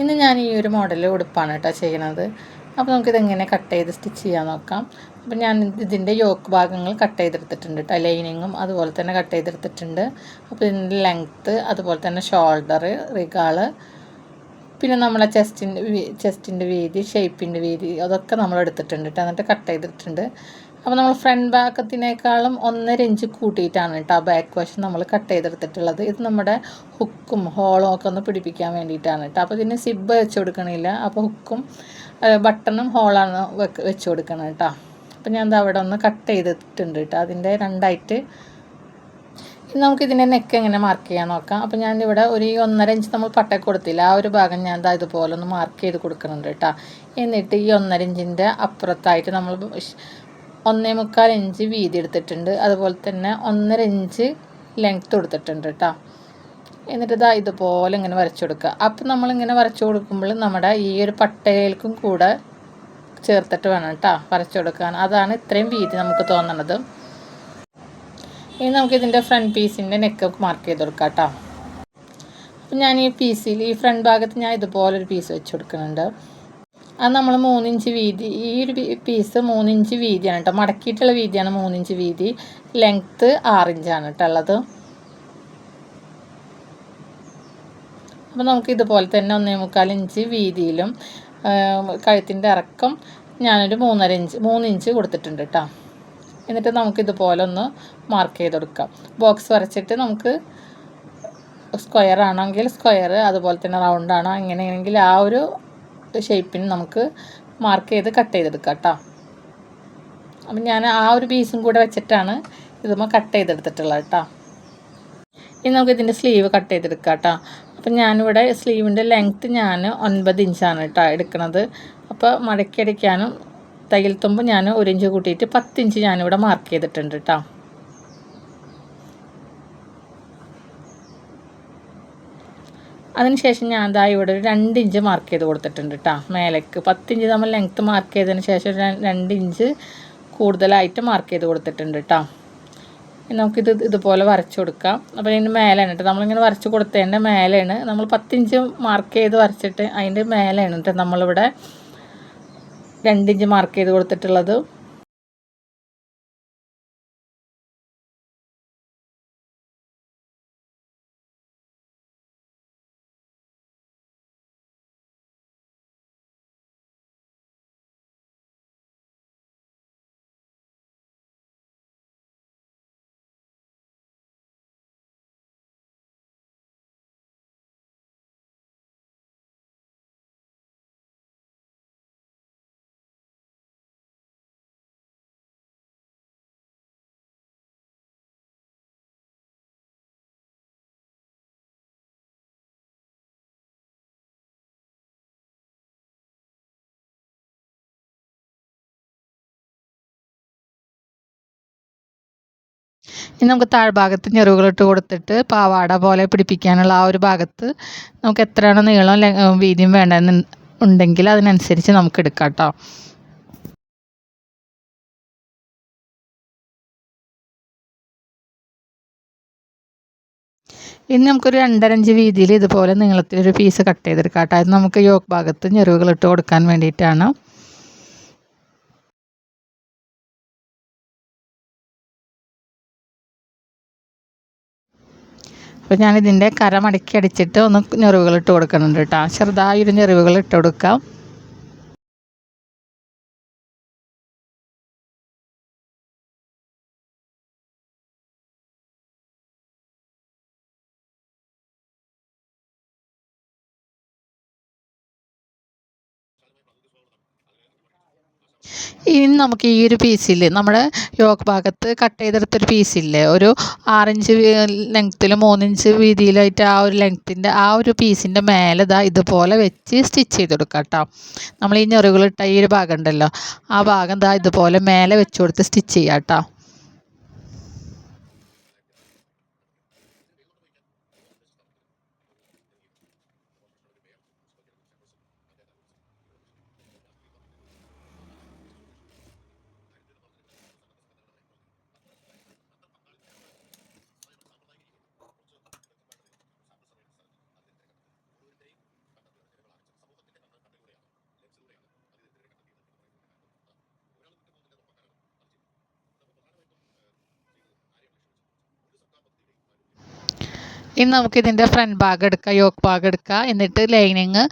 ഇന്ന് ഞാൻ ഈ ഒരു മോഡൽ ഉടുപ്പാണ് കേട്ടോ ചെയ്യണത്. അപ്പോൾ നമുക്കിതെങ്ങനെ കട്ട് ചെയ്ത് സ്റ്റിച്ച് ചെയ്യാൻ നോക്കാം. അപ്പോൾ ഞാൻ ഇതിന്റെ യോക്ക് ഭാഗങ്ങൾ കട്ട് ചെയ്തെടുത്തിട്ടുണ്ട് കേട്ടോ ലൈനിങ്ങും അതുപോലെ തന്നെ കട്ട് ചെയ്തെടുത്തിട്ടുണ്ട്. അപ്പോൾ ഇതിന്റെ ലെങ്ത്ത് അതുപോലെ തന്നെ ഷോൾഡർ റിഗാൾ പിന്നെ നമ്മളെ ചെസ്റ്റിന്റെ ചെസ്റ്റിന്റെ വീതി ഷേപ്പിന്റെ വീതി അതൊക്കെ നമ്മൾ എടുത്തിട്ടുണ്ട് കേട്ടോ എന്നിട്ട് കട്ട് ചെയ്തിട്ടുണ്ട്. അപ്പോൾ നമ്മൾ ഫ്രണ്ട് ഭാഗത്തിനേക്കാളും ഒന്നര ഇഞ്ച് കൂട്ടിയിട്ടാണ് കേട്ടോ ആ ബാക്ക് വശം നമ്മൾ കട്ട് ചെയ്തെടുത്തിട്ടുള്ളത്. ഇത് നമ്മുടെ ഹുക്കും ഹോളും ഒക്കെ ഒന്ന് പിടിപ്പിക്കാൻ വേണ്ടിയിട്ടാണ് കേട്ടോ. അപ്പോൾ ഇതിന് സിബ് വെച്ച് കൊടുക്കണില്ല. അപ്പോൾ ഹുക്കും ബട്ടണും ഹോളാണ് വെക്ക് വെച്ച് കൊടുക്കണം കേട്ടോ. അപ്പോൾ ഞാൻ അവിടെ ഒന്ന് കട്ട് ചെയ്തിട്ടുണ്ട് കേട്ടോ. അതിന്റെ രണ്ടായിട്ട് നമുക്കിതിന്റെ നെക്ക് എങ്ങനെ മാർക്ക് ചെയ്യാൻ നോക്കാം. അപ്പോൾ ഞാനിവിടെ ഒരു ഒന്നര ഇഞ്ച് നമ്മൾ പട്ട കൊടുത്തില്ല. ആ ഒരു ഭാഗം ഞാൻ ദാ ഇതുപോലെ ഒന്ന് മാർക്ക് ചെയ്ത് കൊടുക്കുന്നുണ്ട് കേട്ടോ. എന്നിട്ട് ഈ ഒന്നര ഇഞ്ചിന്റെ അപ്പുറത്തായിട്ട് നമ്മൾ ഒന്നേ മുക്കാൽ ഇഞ്ച് വീതി എടുത്തിട്ടുണ്ട്. അതുപോലെ തന്നെ ഒന്നര ഇഞ്ച് ലെങ്ത്ത് കൊടുത്തിട്ടുണ്ട് കേട്ടോ എന്നിട്ട് ഇതാ ഇതുപോലെ ഇങ്ങനെ വരച്ചു കൊടുക്കുക. അപ്പം നമ്മളിങ്ങനെ വരച്ചു കൊടുക്കുമ്പോൾ നമ്മുടെ ഈ ഒരു പട്ടയിലേക്കും കൂടെ ചേർത്തിട്ട് വേണം കേട്ടോ വരച്ചു കൊടുക്കാൻ. അതാണ് ഇത്രയും വീതി നമുക്ക് തോന്നണത്. ഇനി നമുക്ക് ഇതിന്റെ ഫ്രണ്ട് പീസിന്റെ നെക്ക് മാർക്ക് ചെയ്ത് കൊടുക്കാം കേട്ടോ അപ്പം ഞാൻ ഈ പീസിൽ ഈ ഫ്രണ്ട് ഭാഗത്ത് ഞാൻ ഇതുപോലൊരു പീസ് വെച്ച് കൊടുക്കുന്നുണ്ട്. അത് നമ്മൾ മൂന്നിഞ്ച് വീതി. ഈ ഒരു പീസ് മൂന്നിഞ്ച് വീതിയാണ് കേട്ടോ മടക്കിയിട്ടുള്ള വീതിയാണ് മൂന്നിഞ്ച് വീതി. ലെങ്ത്ത് ആറിഞ്ചാണ് കേട്ടോ ഉള്ളത്. അപ്പോൾ നമുക്ക് ഇതുപോലെ തന്നെ ഒന്നേ മുക്കാൽ ഇഞ്ച് വീതിയിലും കഴുത്തിന്റെ ഇറക്കം ഞാനൊരു മൂന്നര ഇഞ്ച് മൂന്ന് ഇഞ്ച് കൊടുത്തിട്ടുണ്ട് കേട്ടോ എന്നിട്ട് നമുക്ക് ഇതുപോലെ ഒന്ന് മാർക്ക് ചെയ്ത് കൊടുക്കാം. ബോക്സ് വരച്ചിട്ട് നമുക്ക് സ്ക്വയർ ആണെങ്കിൽ സ്ക്വയർ അതുപോലെ തന്നെ റൗണ്ട് ആണോ എങ്ങനെയാണെങ്കിൽ ആ ഒരു ഷേപ്പിന് നമുക്ക് മാർക്ക് ചെയ്ത് കട്ട് ചെയ്തെടുക്കാം കേട്ടോ അപ്പം ഞാൻ ആ ഒരു പീസും കൂടെ വെച്ചിട്ടാണ് ഇതുമ്മ കട്ട് ചെയ്തെടുത്തിട്ടുള്ളത് കേട്ടോ ഇനി നമുക്ക് ഇതിന്റെ സ്ലീവ് കട്ട് ചെയ്തെടുക്കാം കേട്ടോ അപ്പം ഞാനിവിടെ സ്ലീവിന്റെ ലെങ്ത്ത് ഞാൻ ഒൻപത് ഇഞ്ചാണ് കേട്ടോ എടുക്കുന്നത്. അപ്പോൾ മടക്കി അടിക്കാനും തയ്യൽ തുമ്പ് ഞാൻ ഒരു ഇഞ്ച് കൂട്ടിയിട്ട് പത്തിഞ്ച് ഞാനിവിടെ മാർക്ക് ചെയ്തിട്ടുണ്ട് കേട്ടോ അതിനുശേഷം ഞാൻ അതാ ഇവിടെ ഒരു രണ്ട് ഇഞ്ച് മാർക്ക് ചെയ്ത് കൊടുത്തിട്ടുണ്ട് കേട്ടോ മേലേക്ക് പത്തിഞ്ച് നമ്മൾ ലെങ്ത്ത് മാർക്ക് ചെയ്തതിന് ശേഷം രണ്ട് ഇഞ്ച് കൂടുതലായിട്ട് മാർക്ക് ചെയ്ത് കൊടുത്തിട്ടുണ്ട് കേട്ടോ നമുക്കിത് ഇതുപോലെ വരച്ചു കൊടുക്കാം. അപ്പോൾ ഇതിന്റെ മേലെയാണ് കേട്ടോ നമ്മളിങ്ങനെ വരച്ച് കൊടുത്തതിന്റെ മേലെയാണ് നമ്മൾ പത്തിഞ്ച് മാർക്ക് ചെയ്ത് വരച്ചിട്ട് അതിന്റെ മേലെയാണ് കേട്ടോ നമ്മളിവിടെ രണ്ടിഞ്ച് മാർക്ക് ചെയ്ത് കൊടുത്തിട്ടുള്ളത്. ഇനി നമുക്ക് താഴ്ഭാഗത്ത് ഞെറിവുകളിട്ട് കൊടുത്തിട്ട് പാവാട പോലെ പിടിപ്പിക്കാനുള്ള ആ ഒരു ഭാഗത്ത് നമുക്ക് എത്രയാണോ നീളം വീതിയും വേണ്ടതെന്ന് ഉണ്ടെങ്കിൽ അതിനനുസരിച്ച് നമുക്ക് എടുക്കാം കേട്ടോ ഇനി നമുക്കൊരു രണ്ടരഞ്ച് വീതിയിൽ ഇതുപോലെ നീളത്തിലൊരു പീസ് കട്ട് ചെയ്തെടുക്കാം കേട്ടോ അത് നമുക്ക് യോക്ക് ഭാഗത്ത് ഞെറിവുകൾ ഇട്ട് കൊടുക്കാൻ വേണ്ടിയിട്ടാണ്. അപ്പോൾ ഞാനിതിന്റെ കര മടക്കി അടിച്ചിട്ട് ഒന്ന് ഞെറിവുകൾ ഇട്ട് കൊടുക്കുന്നുണ്ട് കേട്ടോ. ചെറുതായൊരു ഞെറിവുകൾ ഇട്ട് കൊടുക്കാം. ഇനി നമുക്ക് ഈ ഒരു പീസിൽ നമ്മുടെ യോക്ക് ഭാഗത്ത് കട്ട് ചെയ്തെടുത്തൊരു പീസില്ലേ ഒരു ആറിഞ്ച് ലെങ്ത്തിൽ മൂന്നിഞ്ച് വീതിയിലായിട്ട് ആ ഒരു ലെങ്ത്തിന്റെ ആ ഒരു പീസിന്റെ മേലെ ഇതാ ഇതുപോലെ വെച്ച് സ്റ്റിച്ച് ചെയ്ത് കൊടുക്കാം കേട്ടോ. നമ്മൾ ഈ ഞെറുകളിട്ട ഈ ഒരു ഭാഗം ഉണ്ടല്ലോ. ആ ഭാഗം ഇതാ ഇതുപോലെ മേലെ വെച്ച് കൊടുത്ത് സ്റ്റിച്ച് ചെയ്യാം കേട്ടോ. ഇനി നമുക്ക് ഇതിന്റെ ഫ്രണ്ട് ഭാഗം എടുക്കാം യോക്ക് ഭാഗം എടുക്കുക എന്നിട്ട് ലൈനിങ്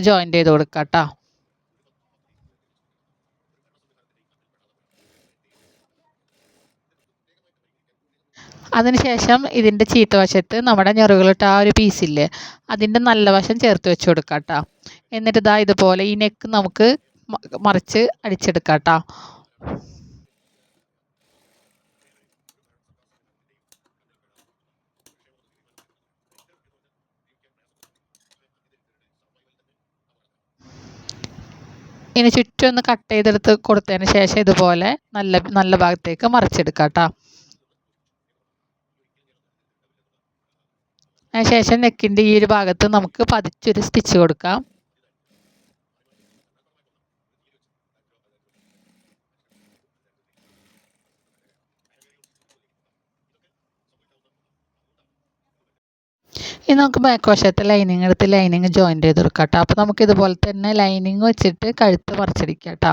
ജോയിൻ ചെയ്ത് കൊടുക്കാം കേട്ടോ അതിനുശേഷം ഇതിന്റെ ചീത്തവശത്ത് നമ്മുടെ ഞെറുകളിട്ട ആ ഒരു പീസില്ലേ അതിന്റെ നല്ല വശം ചേർത്ത് വെച്ച് കൊടുക്കാം കേട്ടോ എന്നിട്ട് ഇതാ ഇതുപോലെ ഈ നെക്ക് നമുക്ക് മറിച്ച് അടിച്ചെടുക്കാം കേട്ടോ ഇനി ചുറ്റും ഒന്ന് കട്ട് ചെയ്തെടുത്ത് കൊടുത്തതിന് ശേഷം ഇതുപോലെ നല്ല നല്ല ഭാഗത്തേക്ക് മറിച്ചെടുക്കാം കേട്ടോ അതിനുശേഷം നെക്കിന്റെ ഈ ഒരു ഭാഗത്ത് നമുക്ക് പതിച്ചൊരു സ്റ്റിച്ച് കൊടുക്കാം. ഇനി നമുക്ക് ബാക്ക് വശത്തെ ലൈനിങ് എടുത്ത് ലൈനിങ് ജോയിന്റ് ചെയ്ത് കൊടുക്കാം കേട്ടോ അപ്പോൾ നമുക്ക് ഇതുപോലെ തന്നെ ലൈനിങ് വെച്ചിട്ട് കഴുത്ത് മറിച്ചടിക്കാം കേട്ടോ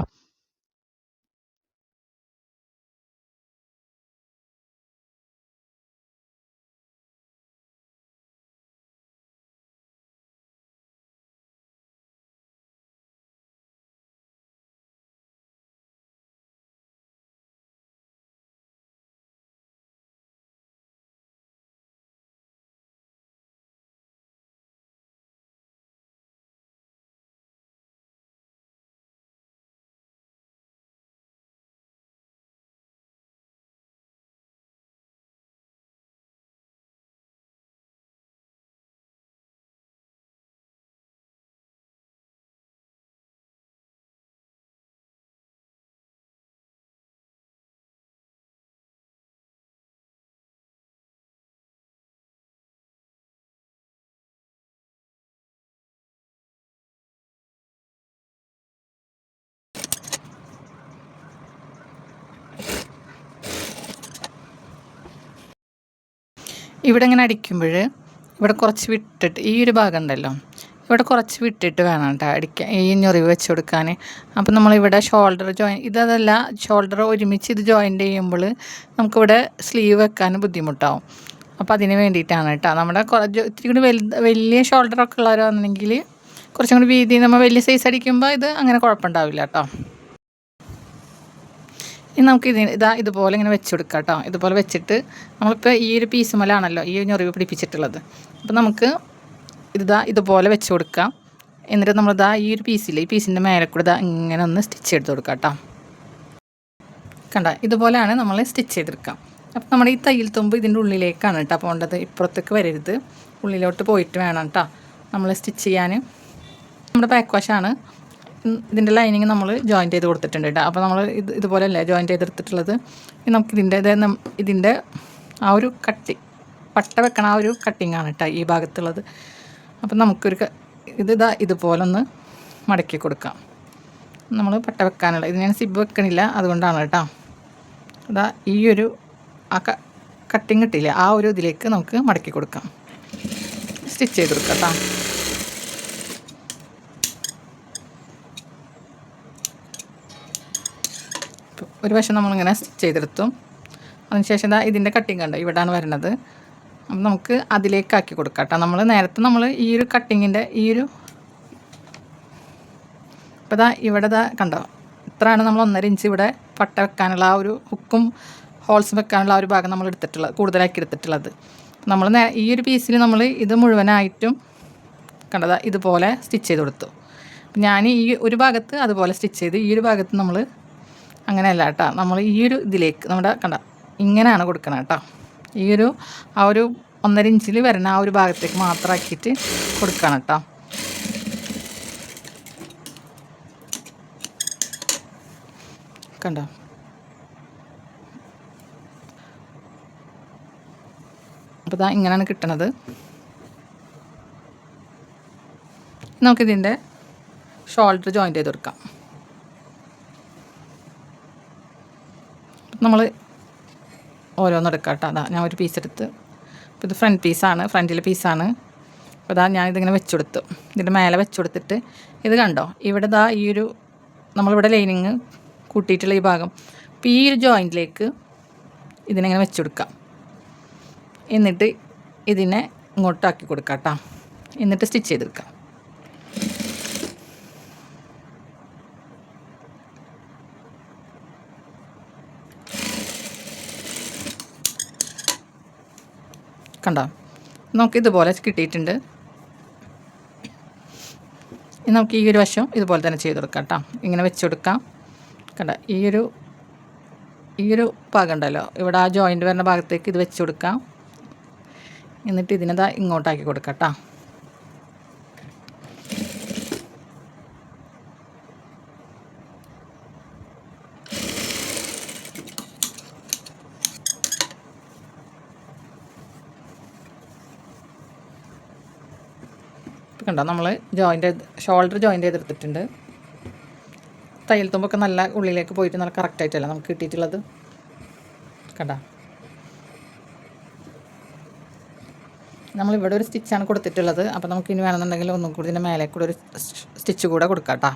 ഇവിടെ ഇങ്ങനെ അടിക്കുമ്പോൾ ഇവിടെ കുറച്ച് വിട്ടിട്ട് ഈ ഒരു ഭാഗം ഉണ്ടല്ലോ ഇവിടെ കുറച്ച് വിട്ടിട്ട് വേണം കേട്ടോ അടിക്കാൻ ഈ ഞൊറിവ് വെച്ച് കൊടുക്കാൻ. അപ്പം നമ്മളിവിടെ ഷോൾഡർ ജോയിൻ ഇതല്ല ഷോൾഡർ ഒരുമിച്ച് ഇത് ജോയിന്റ് ചെയ്യുമ്പോൾ നമുക്കിവിടെ സ്ലീവ് വെക്കാൻ ബുദ്ധിമുട്ടാവും. അപ്പോൾ അതിന് വേണ്ടിയിട്ടാണ് കേട്ടോ നമ്മുടെ കുറച്ച് ഇത്തിരി കൂടി വലുത് വലിയ ഷോൾഡറൊക്കെ ഉള്ളവരാണെന്നുണ്ടെങ്കിൽ കുറച്ചും കൂടി വീതി നമ്മൾ വലിയ സൈസ് അടിക്കുമ്പോൾ ഇത് അങ്ങനെ കുഴപ്പമുണ്ടാവില്ല കേട്ടോ ഇനി നമുക്ക് ഇതിന് ഇതാ ഇതുപോലെ ഇങ്ങനെ വെച്ച് കൊടുക്കാം കേട്ടോ. ഇതുപോലെ വെച്ചിട്ട് നമ്മളിപ്പോൾ ഈ ഒരു പീസ് മലാണല്ലോ ഈ ഞൊറിവ് പിടിപ്പിച്ചിട്ടുള്ളത്. അപ്പോൾ നമുക്ക് ഇതാ ഇതുപോലെ വെച്ച് കൊടുക്കാം എന്നിട്ട് നമ്മളിതാ ഈ ഒരു പീസിൽ ഈ പീസിന്റെ മേലെ കൂടെ ഇതാ ഇങ്ങനെ ഒന്ന് സ്റ്റിച്ച് ചെയ്ത് കൊടുക്കാം കേട്ടോ. കണ്ട? ഇതുപോലെയാണ് നമ്മൾ സ്റ്റിച്ച് ചെയ്തെടുക്കാം. അപ്പോൾ നമ്മുടെ ഈ തയ്യൽ തുമ്പ് ഇതിന്റെ ഉള്ളിലേക്കാണ് കേട്ടോ. പോകേണ്ടത് ഇപ്പുറത്തേക്ക് വരരുത്. ഉള്ളിലോട്ട് പോയിട്ട് വേണം കേട്ടോ. നമ്മൾ സ്റ്റിച്ച് ചെയ്യാൻ നമ്മുടെ ബാക്ക് വാഷാണ് ഇതിന്റെ ലൈനിങ് നമ്മൾ ജോയിൻ ചെയ്ത് കൊടുത്തിട്ടുണ്ട് കേട്ടോ അപ്പോൾ നമ്മൾ ഇത് ഇതുപോലെയല്ലേ ജോയിൻ ചെയ്തെടുത്തിട്ടുള്ളത്? നമുക്ക് ഇതിന്റെ ഇതിന്റെ ആ ഒരു കട്ടി പട്ട വെക്കണ ആ ഒരു കട്ടിങ്ങാണ് കേട്ടോ ഈ ഭാഗത്തുള്ളത്. അപ്പം നമുക്കൊരു ഇത് ഇതാ ഇതുപോലൊന്ന് മടക്കി കൊടുക്കാം. നമ്മൾ പട്ട വെക്കാനുള്ള ഇത് ഞാൻ സിബ് വെക്കണില്ല അതുകൊണ്ടാണ് കേട്ടോ അതാ ഈ ഒരു ആ കട്ടിങ് കിട്ടിയില്ല ആ ഒരു ഇതിലേക്ക് നമുക്ക് മടക്കി കൊടുക്കാം. സ്റ്റിച്ച് ചെയ്ത് കൊടുക്കാം കേട്ടോ ഒരു വശം നമ്മളിങ്ങനെ ചെയ്തെടുത്തു. അതിനുശേഷം ഇതാ ഇതിന്റെ കട്ടിങ് കണ്ടോ? ഇവിടെയാണ് വരുന്നത്. അപ്പം നമുക്ക് അതിലേക്കാക്കി കൊടുക്കാം കേട്ടോ. നമ്മൾ നേരത്തെ നമ്മൾ ഈ ഒരു കട്ടിങ്ങിന്റെ ഈ ഒരു ഇപ്പോൾ ഇതാ ഇവിടെ ഇതാ കണ്ടോ? ഇത്രയാണ് നമ്മൾ ഒന്നര ഇഞ്ച് ഇവിടെ പട്ട വെക്കാനുള്ള ആ ഒരു ഹുക്കും ഹോൾസ് വെക്കാനുള്ള ആ ഒരു ഭാഗം നമ്മൾ എടുത്തിട്ടുള്ളത് കൂടുതലാക്കി എടുത്തിട്ടുള്ളത്. നമ്മൾ ഈ ഒരു പീസിൽ നമ്മൾ ഇത് മുഴുവനായിട്ടും കണ്ടതാ ഇതുപോലെ സ്റ്റിച്ച് ചെയ്ത് കൊടുത്തു. ഞാൻ ഈ ഒരു ഭാഗത്ത് അതുപോലെ സ്റ്റിച്ച് ചെയ്ത് ഈ ഒരു ഭാഗത്ത് നമ്മൾ അങ്ങനെയല്ല കേട്ടോ നമ്മൾ ഈ ഒരു ഇതിലേക്ക് നമ്മുടെ കണ്ട ഇങ്ങനെയാണ് കൊടുക്കണം കേട്ടോ. ഈ ഒരു ആ ഒരു ഒന്നര ഇഞ്ചിൽ വരുന്ന ആ ഒരു ഭാഗത്തേക്ക് മാത്രമാക്കിയിട്ട് കൊടുക്കണം കേട്ടോ. കണ്ടോ? അപ്പോൾ ഇതാ ഇങ്ങനെയാണ് കിട്ടണത്. നമുക്കിതിന്റെ ഷോൾഡർ ജോയിന്റ് ചെയ്ത് കൊടുക്കാം. നമ്മൾ ഓരോന്നെടുക്കാം കേട്ടോ അതാ ഞാൻ ഒരു പീസ് എടുത്ത്. അപ്പോൾ ഇത് ഫ്രണ്ട് പീസാണ് ഫ്രണ്ടിലെ പീസാണ് അപ്പോൾ ഇതാ ഞാൻ ഇതിങ്ങനെ വെച്ചുകൊടുത്തു. ഇതിന്റെ മേലെ വെച്ചുകൊടുത്തിട്ട് ഇത് കണ്ടോ? ഇവിടെ ഇതാ ഈ ഒരു നമ്മളിവിടെ ലൈനിങ് കൂട്ടിയിട്ടുള്ള ഈ ഭാഗം. അപ്പോൾ ഈ ഒരു ജോയിന്റിലേക്ക് ഇതിനെങ്ങനെ വെച്ചുകൊടുക്കാം. എന്നിട്ട് ഇതിനെ ഇങ്ങോട്ടാക്കി കൊടുക്കാം കേട്ടോ. എന്നിട്ട് സ്റ്റിച്ച് ചെയ്തെടുക്കാം. കണ്ടോ? നമുക്ക് ഇതുപോലെ കിട്ടിയിട്ടുണ്ട്. നമുക്ക് ഈ ഒരു വശം ഇതുപോലെ തന്നെ ചെയ്ത് കൊടുക്കാം കേട്ടോ. ഇങ്ങനെ വെച്ച് കൊടുക്കാം. കണ്ട? ഈ ഒരു ഈ ഒരു ഭാഗം ഉണ്ടല്ലോ. ഇവിടെ ആ ജോയിന്റ് വരുന്ന ഭാഗത്തേക്ക് ഇത് വെച്ച് കൊടുക്കാം. എന്നിട്ട് ഇതിനെന്താ ഇങ്ങോട്ടാക്കി കൊടുക്കാം കേട്ടോ. കണ്ടോ? നമ്മൾ ജോയിന്റ് ഷോൾഡർ ജോയിന്റ് ചെയ്തെടുത്തിട്ടുണ്ട്. തയ്യൽ തുമ്പൊക്കെ നല്ല ഉള്ളിലേക്ക് പോയിട്ട് നല്ല കറക്റ്റായിട്ടല്ല നമുക്ക് കിട്ടിയിട്ടുള്ളത്? കണ്ടോ? നമ്മളിവിടെ ഒരു സ്റ്റിച്ചാണ് കൊടുത്തിട്ടുള്ളത്. അപ്പോൾ നമുക്ക് ഇനി വേണമെന്നുണ്ടെങ്കിൽ ഒന്നും കൂടി ഇതിന്റെ മേലെ കൂടെ ഒരു സ്റ്റിച്ച് കൂടെ കൊടുക്കാം കേട്ടോ.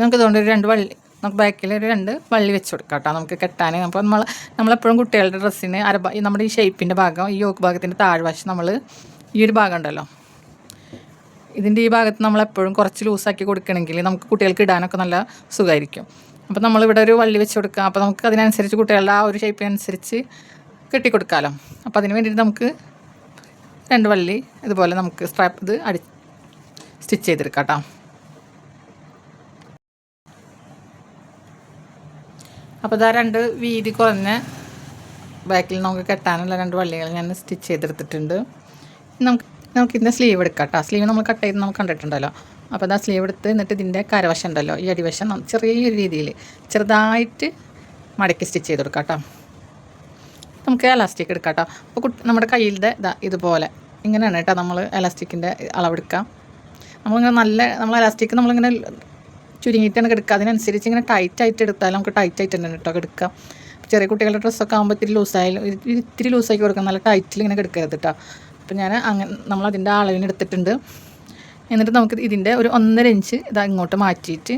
നമുക്ക് ഇതുകൊണ്ട് ഒരു രണ്ട് വള്ളി നമുക്ക് ബാക്കിൽ ഒരു രണ്ട് വള്ളി വെച്ച് കൊടുക്കാം കേട്ടോ. നമുക്ക് കെട്ടാൻ അപ്പോൾ നമ്മൾ നമ്മളെപ്പോഴും കുട്ടികളുടെ ഡ്രസ്സിന് അര നമ്മുടെ ഈ ഷേപ്പിന്റെ ഭാഗം ഈ യോക്ക് ഭാഗത്തിന്റെ താഴ്വശം നമ്മൾ ഈ ഒരു ഭാഗം ഉണ്ടല്ലോ. ഇതിന്റെ ഈ ഭാഗത്ത് നമ്മളെപ്പോഴും കുറച്ച് ലൂസാക്കി കൊടുക്കണമെങ്കിൽ നമുക്ക് കുട്ടികൾക്ക് ഇടാനൊക്കെ നല്ല സുഖമായിരിക്കും അപ്പോൾ നമ്മളിവിടെ ഒരു വള്ളി വെച്ച് കൊടുക്കുക അപ്പോൾ നമുക്ക് അതിനനുസരിച്ച് കുട്ടികളുടെ ആ ഒരു ഷേപ്പിനനുസരിച്ച് കെട്ടിക്കൊടുക്കാമല്ലോ അപ്പോൾ അതിന് വേണ്ടിയിട്ട് നമുക്ക് രണ്ട് വള്ളി ഇതുപോലെ നമുക്ക് സ്ട്രാപ്പ് ഇത് അടി സ്റ്റിച്ച് ചെയ്തെടുക്കാം കേട്ടോ. അപ്പോൾ ഇതാ രണ്ട് വീതി കുറഞ്ഞ ബാക്കിൽ നമുക്ക് കെട്ടാനുള്ള രണ്ട് വള്ളികൾ ഞാൻ സ്റ്റിച്ച് ചെയ്തെടുത്തിട്ടുണ്ട്. നമുക്ക് നമുക്ക് ഇതിന്റെ സ്ലീവ് എടുക്കാം കേട്ടോ. സ്ലീവ് നമ്മൾ കട്ട് ചെയ്ത് നമുക്ക് കണ്ടിട്ടുണ്ടല്ലോ. അപ്പോൾ അതാ സ്ലീവ് എടുത്ത് എന്നിട്ട് ഇതിന്റെ കരവശം ഉണ്ടല്ലോ. ഈ അടിവശം ചെറിയൊരു രീതിയിൽ ചെറുതായിട്ട് മടക്കി സ്റ്റിച്ച് ചെയ്ത് കൊടുക്കാം കേട്ടോ. നമുക്ക് എലാസ്റ്റിക് എടുക്കാം കേട്ടോ. അപ്പോൾ കുട്ടി നമ്മുടെ കയ്യിലത്തെ ഇതാ ഇതുപോലെ ഇങ്ങനെയാണ് കേട്ടോ നമ്മൾ എലാസ്റ്റിക്കിന്റെ അളവെടുക്കാം നമ്മളിങ്ങനെ നല്ല നമ്മൾ എലാസ്റ്റിക് നമ്മളിങ്ങനെ ചുരുങ്ങിയിട്ടാണ് കിടക്കുക. അതിനനുസരിച്ച് ഇങ്ങനെ ടൈറ്റ് ആയിട്ട് എടുത്താൽ നമുക്ക് ടൈറ്റ് ആയിട്ട് തന്നെ കേട്ടോ കിടക്കാം ചെറിയ കുട്ടികളുടെ ഡ്രസ്സൊക്കെ ആകുമ്പോൾ ഇത്തിരി ലൂസായാലും ഇത്തിരി ലൂസാക്കി കൊടുക്കാം നല്ല ടൈറ്റിൽ ഇങ്ങനെ കിടക്കരുത് കേട്ടോ. അപ്പോൾ ഞാൻ അങ്ങനെ നമ്മൾ അതിന്റെ അളവിന് എടുത്തിട്ടുണ്ട്. എന്നിട്ട് നമുക്ക് ഇതിന്റെ ഒരു ഒന്നര ഇഞ്ച് ഇതാ ഇങ്ങോട്ട് മാറ്റിയിട്ട്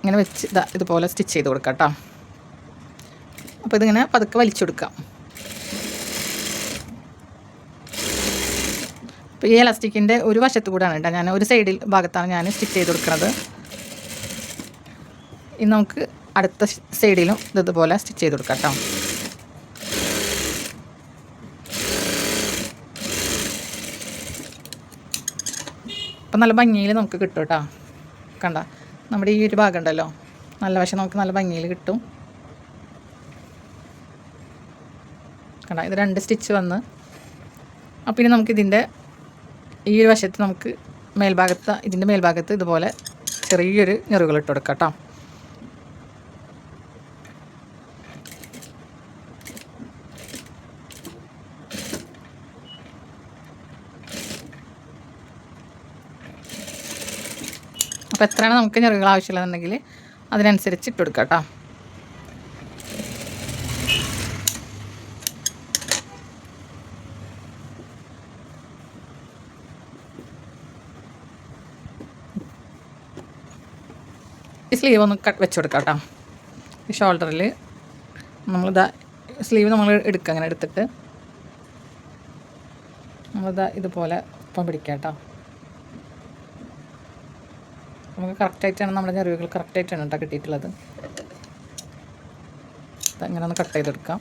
ഇങ്ങനെ വെച്ച് ഇതാ ഇതുപോലെ സ്റ്റിച്ച് ചെയ്ത് കൊടുക്കാം കേട്ടോ. അപ്പോൾ ഇതിങ്ങനെ പതുക്കെ വലിച്ചു കൊടുക്കാം. ഈ ഇലാസ്റ്റിക്കിന്റെ ഒരു വശത്ത് കൂടെയാണ് കേട്ടോ. ഞാൻ ഒരു സൈഡിൽ ഭാഗത്താണ് ഞാൻ സ്റ്റിച്ച് ചെയ്ത് കൊടുക്കുന്നത്. ഇനി നമുക്ക് അടുത്ത സൈഡിലും ഇതുപോലെ സ്റ്റിച്ച് ചെയ്ത് കൊടുക്കാം കേട്ടോ. അപ്പം നല്ല ഭംഗിയിൽ നമുക്ക് കിട്ടും കേട്ടോ. കണ്ട നമ്മുടെ ഈ ഒരു ഭാഗം ഉണ്ടല്ലോ. നല്ല വശം നമുക്ക് നല്ല ഭംഗിയിൽ കിട്ടും. കണ്ട ഇത് രണ്ട് സ്റ്റിച്ച് വന്ന്. അപ്പം ഇനി നമുക്കിതിന്റെ ഈ ഒരു വശത്ത് നമുക്ക് മേൽഭാഗത്ത് ഇതിന്റെ മേൽഭാഗത്ത് ഇതുപോലെ ചെറിയൊരു ഞെറുകൾ ഇട്ട് കൊടുക്കാം കേട്ടോ. അപ്പോൾ എത്രയാണ് നമുക്ക് ഞെറുകൾ ആവശ്യമുള്ളതെന്നുണ്ടെങ്കിൽ അതിനനുസരിച്ച് ഇട്ട് കൊടുക്കാം കേട്ടോ. സ്ലീവ് ഒന്ന് കട്ട് വെച്ച് കൊടുക്കാം കേട്ടോ. ഈ ഷോൾഡറിൽ നമ്മളിതാ സ്ലീവ് നമ്മൾ എടുക്കുക അങ്ങനെ എടുത്തിട്ട്. നമ്മളിതാ ഇതുപോലെ ഒപ്പം പിടിക്കുക കേട്ടോ. നമുക്ക് കറക്റ്റായിട്ടാണ് നമ്മുടെ ഞെറിവുകൾ കറക്റ്റായിട്ടാണ് കേട്ടോ കിട്ടിയിട്ടുള്ളത്. അങ്ങനെ ഒന്ന് കട്ട് ചെയ്തെടുക്കാം.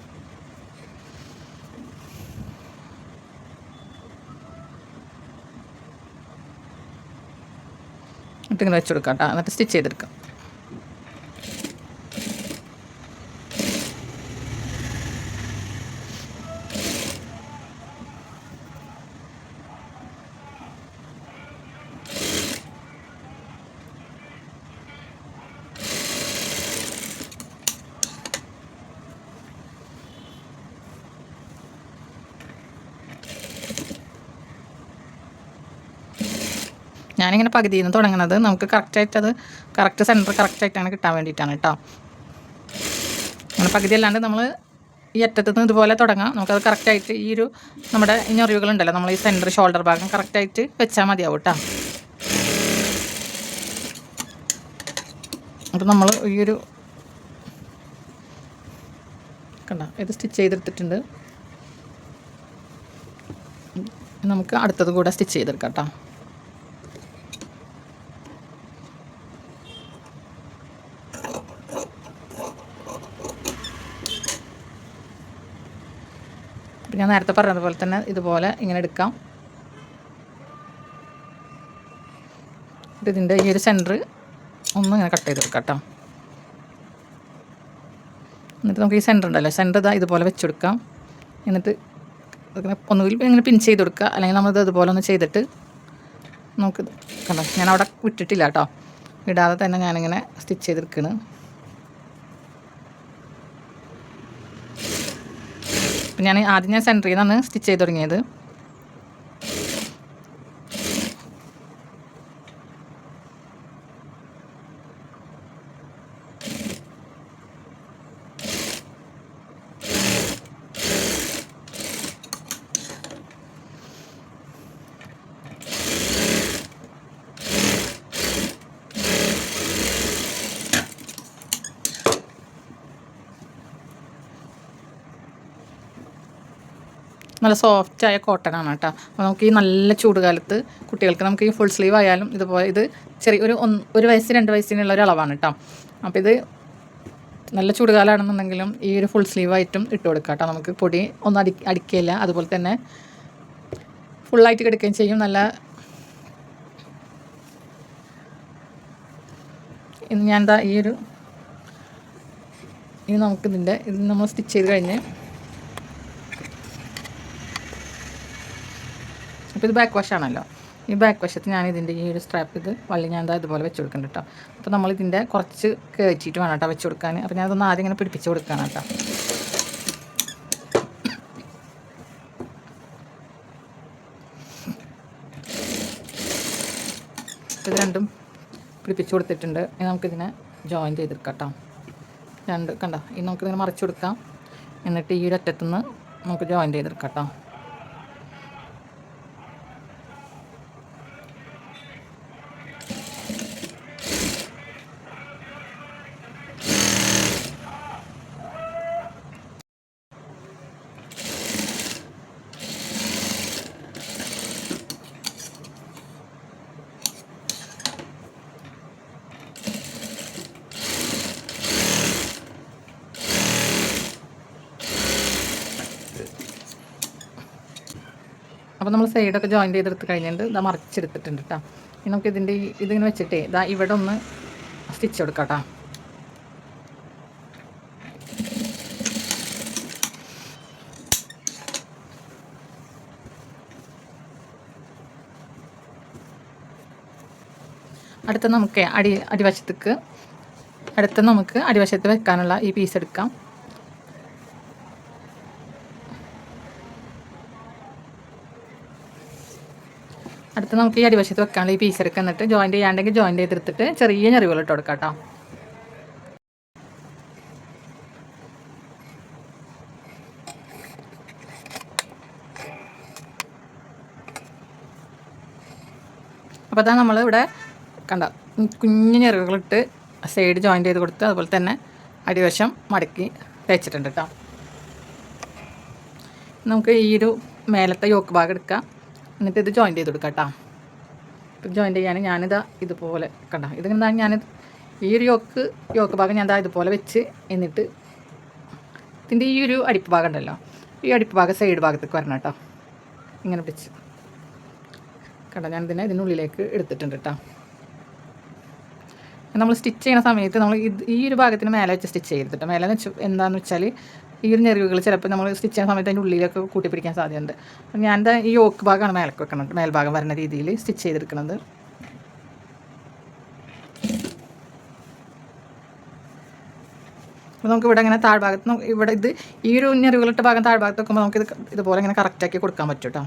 എന്നിട്ടിങ്ങനെ വെച്ചെടുക്കാം കേട്ടോ. എന്നിട്ട് സ്റ്റിച്ച് ചെയ്തെടുക്കാം. പകുതിയിൽ നിന്ന് തുടങ്ങുന്നത്. നമുക്ക് കറക്റ്റായിട്ട് അത് കറക്റ്റ് സെന്റർ കറക്റ്റായിട്ടാണ് കിട്ടാൻ വേണ്ടിയിട്ടാണ് കേട്ടോ അങ്ങനെ പകുതി അല്ലാണ്ട് നമ്മൾ ഈ അറ്റത്ത് നിന്ന് ഇതുപോലെ തുടങ്ങാം. നമുക്കത് കറക്റ്റായിട്ട് ഈ ഒരു നമ്മുടെ ഞൊറിവുകളുണ്ടല്ലോ നമ്മൾ ഈ സെന്റർ ഷോൾഡർ ഭാഗം കറക്റ്റായിട്ട് വെച്ചാൽ മതിയാവും കേട്ടോ അപ്പം നമ്മൾ ഈ ഒരു കണ്ട ഇത് സ്റ്റിച്ച് ചെയ്തെടുത്തിട്ടുണ്ട്. നമുക്ക് അടുത്തത് കൂടെ സ്റ്റിച്ച് ചെയ്തെടുക്കാം കേട്ടോ ഞാൻ നേരത്തെ പറഞ്ഞതുപോലെ തന്നെ ഇതുപോലെ ഇങ്ങനെ എടുക്കാം. ഇതിന്റെ ഈ ഒരു സെന്റർ ഒന്ന് ഇങ്ങനെ കട്ട് ചെയ്തെടുക്കാം കേട്ടോ എന്നിട്ട് നമുക്ക് ഈ സെന്റർ ഉണ്ടല്ലോ സെന്റർ ഇതാ ഇതുപോലെ വെച്ചെടുക്കാം എന്നിട്ട് ഒന്നുകിൽ ഇങ്ങനെ പിൻ ചെയ്ത് കൊടുക്കുക അല്ലെങ്കിൽ നമ്മളിത് ഇതുപോലെ ഒന്ന് ചെയ്തിട്ട് നമുക്ക് കണ്ടോ? ഞാൻ അവിടെ വിട്ടിട്ടില്ല കേട്ടോ. ഇടാതെ തന്നെ ഞാനിങ്ങനെ സ്റ്റിച്ച് ചെയ്തെടുക്കണ് അപ്പം ഞാൻ ആദ്യം ഞാൻ സെന്ററിൽ നിന്നാണ് സ്റ്റിച്ച് ചെയ്ത് തുടങ്ങിയത്. നല്ല സോഫ്റ്റായ ആണ് കേട്ടോ. അപ്പോൾ നമുക്ക് ഈ നല്ല ചൂടുകാലത്ത് കുട്ടികൾക്ക് നമുക്ക് ഈ ഫുൾ സ്ലീവ് ആയാലും ഇതുപോലെ ഇത് ചെറിയ ഒരു ഒരു വയസ്സ് രണ്ട് വയസ്സിനുള്ള ഒരു അളവാണ് കേട്ടോ. അപ്പോൾ ഇത് നല്ല ചൂടുകാലമാണെന്നുണ്ടെങ്കിലും ഈ ഒരു ഫുൾ സ്ലീവ് ആയിട്ടും ഇട്ട് കൊടുക്കാം കേട്ടോ. നമുക്ക് പൊടി ഒന്നും അടി അടിക്കില്ല അതുപോലെ തന്നെ ഫുള്ളായിട്ട് കിടക്കുകയും ചെയ്യും. നല്ല ഇന്ന് ഞാൻ എന്താ ഈ ഒരു ഇനി നമുക്കിതിന്റെ ഇത് നമ്മൾ സ്റ്റിച്ച് ചെയ്ത് കഴിഞ്ഞ് അപ്പോൾ ഇത് ബാക്ക് വശമാണല്ലോ ഈ ബാക്ക് വശത്ത് ഞാൻ ഇതിന്റെ ഈ ഒരു സ്ട്രാപ്പ് ഇത് വള്ളി ഞാൻ എന്താ ഇതുപോലെ വെച്ച് കൊടുക്കുന്നുണ്ട് കേട്ടോ അപ്പോൾ നമ്മൾ ഇതിന്റെ കുറച്ച് കയറ്റിയിട്ട് വേണം കേട്ടോ വെച്ച് കൊടുക്കാൻ. അപ്പോൾ ഞാൻ അതൊന്ന് ആദ്യം ഇങ്ങനെ പിടിപ്പിച്ച് കൊടുക്കുകയാണ് കേട്ടോ ഇത് രണ്ടും പിടിപ്പിച്ച് കൊടുത്തിട്ടുണ്ട്. ഇനി നമുക്കിതിനെ ജോയിൻ ചെയ്തെടുക്കാം കേട്ടോ രണ്ട് കണ്ടോ? ഇനി നമുക്കിതിനെ മറിച്ച് കൊടുക്കാം. എന്നിട്ട് ഈ ഒരു അറ്റത്തുനിന്ന് നമുക്ക് ജോയിൻ ചെയ്തെടുക്കാം കേട്ടോ അപ്പോൾ നമ്മൾ സൈഡൊക്കെ ജോയിന്റ് ചെയ്തെടുത്ത് കഴിഞ്ഞിട്ട് ഇതാ മറിച്ചെടുത്തിട്ടുണ്ട് കേട്ടോ ഇനി നമുക്ക് ഇതിന്റെ ഈ ഇതിങ്ങനെ വെച്ചിട്ടേ ഇതാ ഇവിടെ ഒന്ന് സ്റ്റിച്ച് കൊടുക്കാം കേട്ടോ അടുത്ത നമുക്ക് അടി അടിവശത്തേക്ക് അടുത്ത നമുക്ക് അടിവശത്ത് വെക്കാനുള്ള ഈ പീസ് എടുക്കാം. അടുത്ത് നമുക്ക് ഈ അടിവശത്ത് വെക്കാനുള്ള ഈ പീസ് എടുക്കുക എന്നിട്ട് ജോയിന്റ് ചെയ്യാണ്ടെങ്കിൽ ജോയിന്റ് ചെയ്തെടുത്തിട്ട് ചെറിയ ഞെറിവുകൾ ഇട്ട് കൊടുക്കാം കേട്ടോ അപ്പോൾ നമ്മൾ ഇവിടെ കണ്ട കുഞ്ഞു ഞെറിവുകളിട്ട് സൈഡ് ജോയിന്റ് ചെയ്ത് കൊടുത്ത് അതുപോലെ തന്നെ അടിവശം മടക്കി തേച്ചിട്ടുണ്ട് കേട്ടോ നമുക്ക് ഈ ഒരു മേലത്തെ യോക്ക് ഭാഗം എടുക്കാം. എന്നിട്ട് ഇത് ജോയിന്റ് ചെയ്ത് കൊടുക്കാം കേട്ടോ ഇപ്പം ജോയിന്റ് ചെയ്യാൻ ഞാനിതാ ഇതുപോലെ കണ്ട. ഇതിങ്ങനെ ഞാൻ ഈ ഒരു യോക്ക് യോക്ക് ഭാഗം ഞാൻ ഇതാ ഇതുപോലെ വെച്ച് എന്നിട്ട് ഇതിന്റെ ഈ ഒരു അടിപ്പ് ഭാഗം ഉണ്ടല്ലോ. ഈ അടിപ്പ് ഭാഗം സൈഡ് ഭാഗത്തേക്ക് വരണം കേട്ടോ. ഇങ്ങനെ പിടിച്ച്. കണ്ട ഞാൻ ഇതിനെ ഇതിനുള്ളിലേക്ക് എടുത്തിട്ടുണ്ട് കേട്ടോ. നമ്മൾ സ്റ്റിച്ച് ചെയ്യുന്ന സമയത്ത് നമ്മൾ ഇത് ഈ ഒരു ഭാഗത്തിന് മേലെ വെച്ച് സ്റ്റിച്ച് ചെയ്തിട്ട് മേലെ മേലെ വെച്ച് എന്താണെന്ന് വെച്ചാൽ ഈ ഒരു ഞെറിവുകൾ ചിലപ്പോൾ നമ്മൾ സ്റ്റിച്ച് ചെയ്യുന്ന സമയത്ത് അതിന്റെ ഉള്ളിലൊക്കെ കൂട്ടി പിടിക്കാൻ സാധ്യതയുണ്ട്. അപ്പം ഞാൻ ഈ യോക്ക് ഭാഗമാണ് മേലേക്ക് വെക്കുന്നത് മേൽഭാഗം വരുന്ന രീതിയിൽ സ്റ്റിച്ച് ചെയ്തെടുക്കുന്നത് അപ്പോൾ നമുക്ക് ഇവിടെ ഇങ്ങനെ താഴ്ഭാഗത്ത് ഇവിടെ ഇത് ഈ ഒരു ഞെറിവുകളിട്ട ഭാഗം താഴ്ഭാഗത്ത് വെക്കുമ്പോൾ ഇത് ഇതുപോലെ ഇങ്ങനെ കറക്റ്റാക്കി കൊടുക്കാൻ പറ്റും കേട്ടോ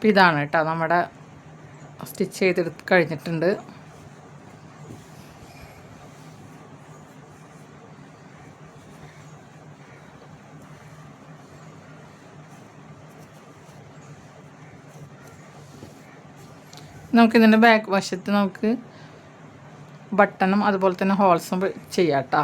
അപ്പം ഇതാണ് കേട്ടോ നമ്മുടെ സ്റ്റിച്ച് ചെയ്തെടുത്ത് കഴിഞ്ഞിട്ടുണ്ട്. നമുക്കിതിന്റെ ബാക്ക് വശത്ത് നമുക്ക് ബട്ടണും അതുപോലെ തന്നെ ഹോൾസും ചെയ്യാം കേട്ടോ.